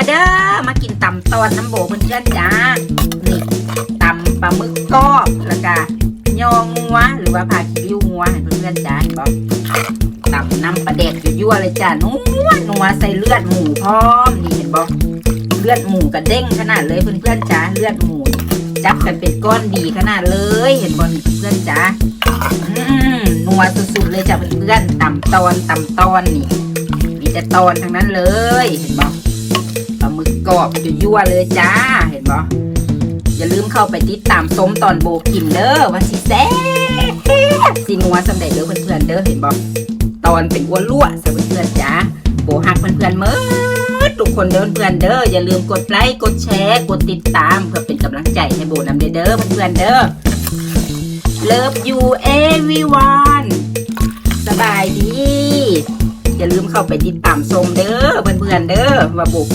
มาเด้อมากินตำตอนน้ำโบเพื่อนจ้านี่ตำปลาหมึกกรอบแล้วก็ยองงัวหรือว่าผักคิ้วงัวให้เพื่อนจ้าเห็นบอกตำน้ำปลาแดกยั่วเลยจ้านัวนัวใส่เลือดหมูพร้อมนี่เห็นบอกเลือดหมูกระเด้งขนาดเลยเพื่อนๆจ้าเลือดหมูจับกันเป็นก้อนดีขนาดเลยเห็นบอลเพื่อนจ้านัวสุดๆเลยจ้ะเพื่อนๆตำตอนตำตอนนี่มีแต่ตอนทั้งนั้นเลยเห็นบอปลาหมึก กรอบยั่วเลยจ้า เห็นบออย่าลืมเข้าไปติดตามส้มตอนโบกินเด้อว่าสิแซ่บสินัวสำเร็จเด้อเพื่อนๆเด้อเห็นบอตอนเป็นอ้วนลั่วสำหรับเพื่อนๆจ้าโบหักเพื่อนๆเมื่อทุกคนเด้อเพื่อนเด้ออย่าลืมกดไลค์กดแชร์กดติดตามเพื่อเป็นกำลังใจให้โบนำเด้อเด้อเพื่อนๆเด้อ Love you everyone สบายดี อย่าลืมเข้าไปติดตามชมเด้อเพื่อนๆเด้อว่าบุก